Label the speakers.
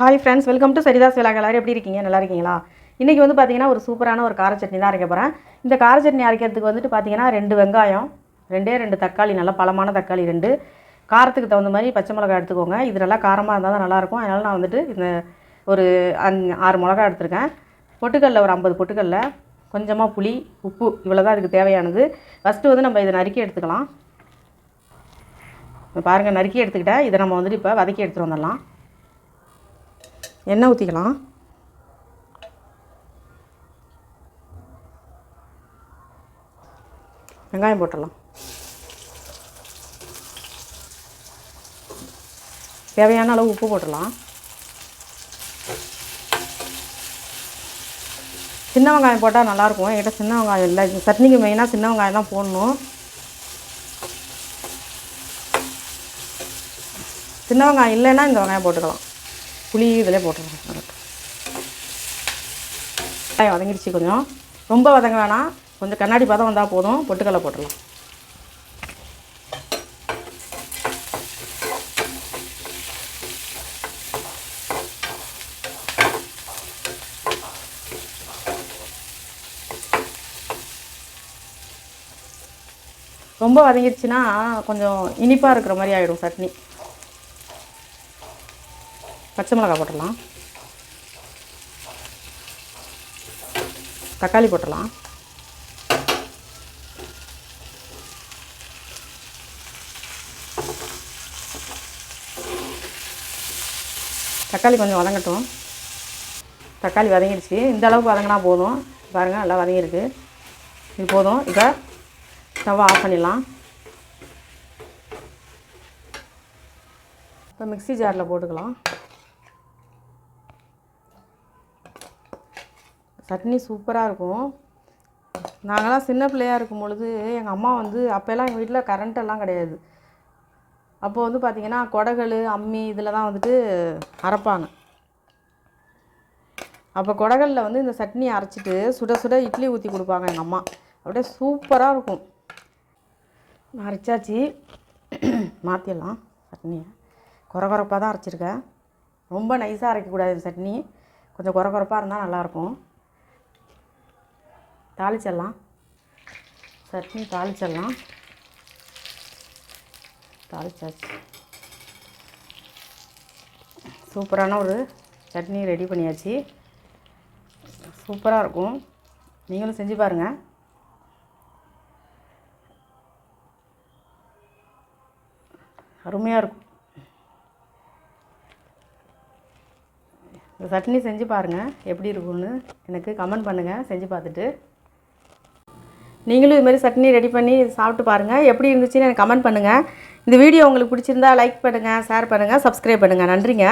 Speaker 1: hi friends welcome to Saritha's விழா எல்லாரும் எப்படி இருக்கீங்க நல்லா இருக்கீங்களா இன்றைக்கி வந்து பார்த்தீங்கன்னா ஒரு சூப்பரான ஒரு காரச்சட்னி தான் அரைக்க போகிறேன் இந்த காரச்சட்னி அரைக்கிறதுக்கு வந்துட்டு பார்த்தீங்கன்னா ரெண்டு வெங்காயம் ரெண்டே ரெண்டு தக்காளி நல்லா பழமான தக்காளி ரெண்டு காரத்துக்கு தகுந்த மாதிரி பச்சை மிளகா எடுத்துக்கோங்க இது நல்லா காரமாக இருந்தால் தான் நல்லாயிருக்கும் அதனால் நான் வந்துட்டு இந்த ஒரு அஞ் ஆறு மிளகா எடுத்திருக்கேன் பொட்டுக்கல்ல ஒரு ஐம்பது பொட்டுக்கல்ல கொஞ்சமாக புளி உப்பு இவ்வளோ தான் அதுக்கு தேவையானது ஃபஸ்ட்டு வந்து நம்ம இதை நறுக்கி எடுத்துக்கலாம் பாருங்கள் நறுக்கி எடுத்துக்கிட்டேன் இதை நம்ம வந்துட்டு இப்போ வதக்கி எடுத்துகிட்டு வந்துடலாம் எண்ணெய் ஊற்றிக்கலாம் வெங்காயம் போட்டுடலாம் தேவையான அளவு உப்பு போட்டுடலாம் சின்ன வெங்காயம் போட்டால் நல்லாயிருக்கும் என்கிட்ட சின்ன வெங்காயம் இல்லை சட்னிக்கு மெயினாக சின்ன வெங்காயம் தான் போடணும் சின்ன வெங்காயம் இல்லைன்னா இந்த வெங்காயம் போட்டுக்கலாம் புளி இதில் போட்டுருக்கேன் வெங்காயம் வதங்கிடுச்சு கொஞ்சம் ரொம்ப வதங்க வேணாம் கொஞ்சம் கண்ணாடி பதம் வந்தால் போதும் பொட்டுக்கடலை போட்டுடலாம் ரொம்ப வதங்கிடுச்சுன்னா கொஞ்சம் இனிப்பாக இருக்கிற மாதிரி ஆகிடும் சட்னி பச்சை மிளகா போட்டுடலாம் தக்காளி போட்டுடலாம் தக்காளி கொஞ்சம் வதங்கட்டும் தக்காளி வதங்கிடுச்சு இந்த அளவுக்கு வதங்கினா போதும் பாருங்கள் நல்லா வதங்கியிருக்கு இது போதும் இப்போ ஸ்டவ் ஆஃப் பண்ணிடலாம் இப்போ மிக்சி ஜாரில் போட்டுக்கலாம் சட்னி சூப்பராக இருக்கும் நாங்களாம் சின்ன பிள்ளையாக இருக்கும் பொழுது எங்கள் அம்மா வந்து அப்போல்லாம் எங்கள் வீட்டில் கரண்ட்டெல்லாம் கிடையாது அப்போது வந்து பார்த்திங்கன்னா கொடகல் அம்மி இதில் தான் வந்துட்டு அரைப்பாங்க அப்போ கொடகலில் வந்து இந்த சட்னி அரைச்சிட்டு சுட சுட இட்லி ஊற்றி கொடுப்பாங்க எங்கள் அம்மா அப்படியே சூப்பராக இருக்கும் அரைச்சாச்சு மாற்றிடலாம் சட்னியை குறப்பாக தான் அரைச்சிருக்கேன் ரொம்ப நைஸாக அரைக்கக்கூடாது இந்த சட்னி கொஞ்சம் குறப்பாக இருந்தால் நல்லாயிருக்கும் தாளிச்சிடலாம் சட்னி தாளிச்சிடலாம் தாளிச்சாச்சு சூப்பரான ஒரு சட்னி ரெடி பண்ணியாச்சு சூப்பராக இருக்கும் நீங்களும் செஞ்சு பாருங்கள் அருமையாக இருக்கும் இந்த சட்னி செஞ்சு பாருங்கள் எப்படி இருக்கும்னு எனக்கு கமெண்ட் பண்ணுங்கள் செஞ்சு பார்த்துட்டு நீங்களும் இதுமாதிரி சட்னி ரெடி பண்ணி சாப்பிட்டு பாருங்கள் எப்படி இருந்துச்சுன்னு எனக்கு கமெண்ட் பண்ணுங்கள் இந்த வீடியோ உங்களுக்கு பிடிச்சிருந்தா லைக் பண்ணுங்கள் ஷேர் பண்ணுங்கள் சப்ஸ்கிரைப் பண்ணுங்கள் நன்றிங்க